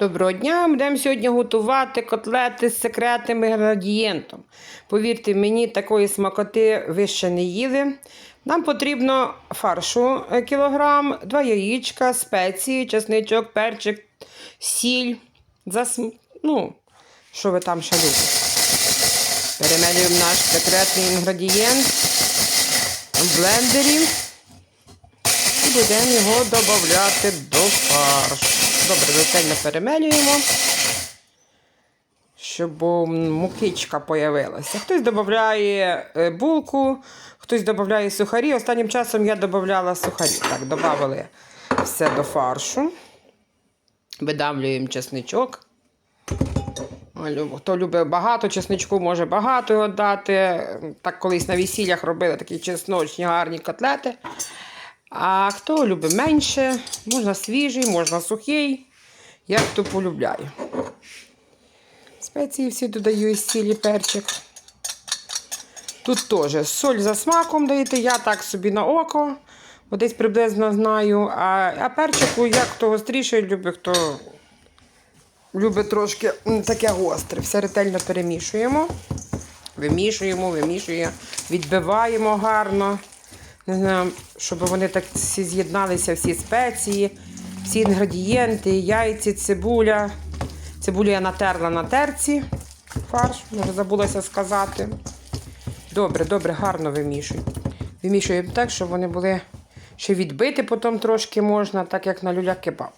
Доброго дня! Будемо сьогодні готувати котлети з секретним інгредієнтом. Повірте мені, такої смакоти ви ще не їли. Нам потрібно фаршу е, кілограм, два яєчка, спеції, чесничок, перчик, сіль. Зас... Ну, що ви там ще. Перемелюємо наш секретний інгредієнт в блендері. І будемо його додати до фаршу. Добре, ретельно перемелюємо, щоб мукичка появилася. Хтось додає е, булку, хтось додає сухарі. Останнім часом я додавала сухарі. Так, додали все до фаршу. Видавлюємо чесничок. Хто любить багато чесничку, може багато його дати. Так колись на весіллях робили такі чесночні гарні котлети. А хто любить менше, можна свіжий, можна сухий, як хто полюбляє. Спеції всі додаю із сілі перчик. Тут теж соль за смаком даєте, я так собі на око, бо десь приблизно знаю. А а перчику, як хто гостріше любить, хто любить трошки таке гостре. Все ретельно перемішуємо. Вимішуємо, вимішуємо, відбиваємо гарно. Не знаю, щоб вони так всі з'єдналися, всі спеції, всі інгредієнти, яйці, цибуля. Цибулю я натерла на терці. Фарш, може забулася сказати. Добре, добре, гарно вимішуємо. Вимішуємо так, щоб вони були ще відбити, потім трошки можна, так як на люля кебаб.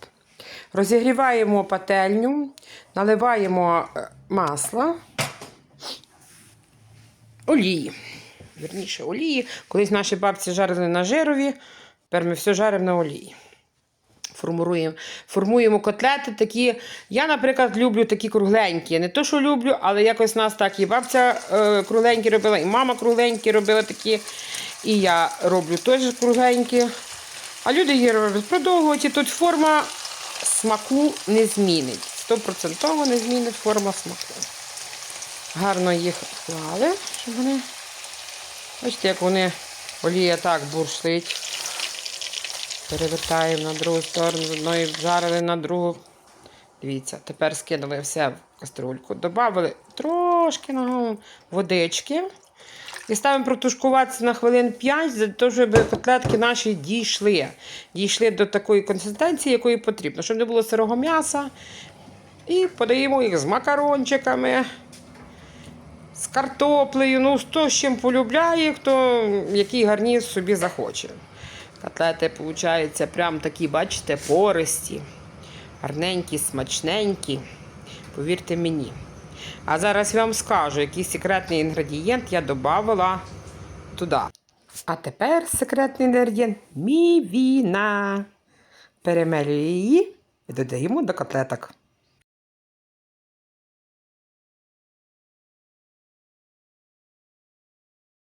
Розігріваємо пательню, наливаємо е, масло, олії. Вірніше, олії. Колись наші бабці жарили на жирові, тепер ми все жаримо на олії. Формуємо, формуємо котлети такі. Я, наприклад, люблю такі кругленькі. Не то, що люблю, але якось нас так і бабця е, кругленькі робила, і мама кругленькі робила такі. І я роблю теж кругленькі. А люди її роблять продовгувати. Тут форма смаку не змінить. Стопроцентово не змінить форма смаку. Гарно їх вклали, щоб вони. Бачите, як вони олія так буршлить. Перевертаємо на другу сторону, з одної вжарили на другу. Дивіться, тепер скинули все в каструльку. Добавили трошки на водички. І ставимо протушкуватися на хвилин 5, для того, щоб котлетки наші дійшли. Дійшли до такої консистенції, якої потрібно, щоб не було сирого м'яса. І подаємо їх з макарончиками з картоплею, ну хто з чим полюбляє, хто який гарнір собі захоче. Котлети, виходить, прям такі, бачите, пористі, гарненькі, смачненькі. Повірте мені. А зараз я вам скажу, який секретний інгредієнт я додавала туди. А тепер секретний інгредієнт мівіна. Перемелюємо її і додаємо до котлеток.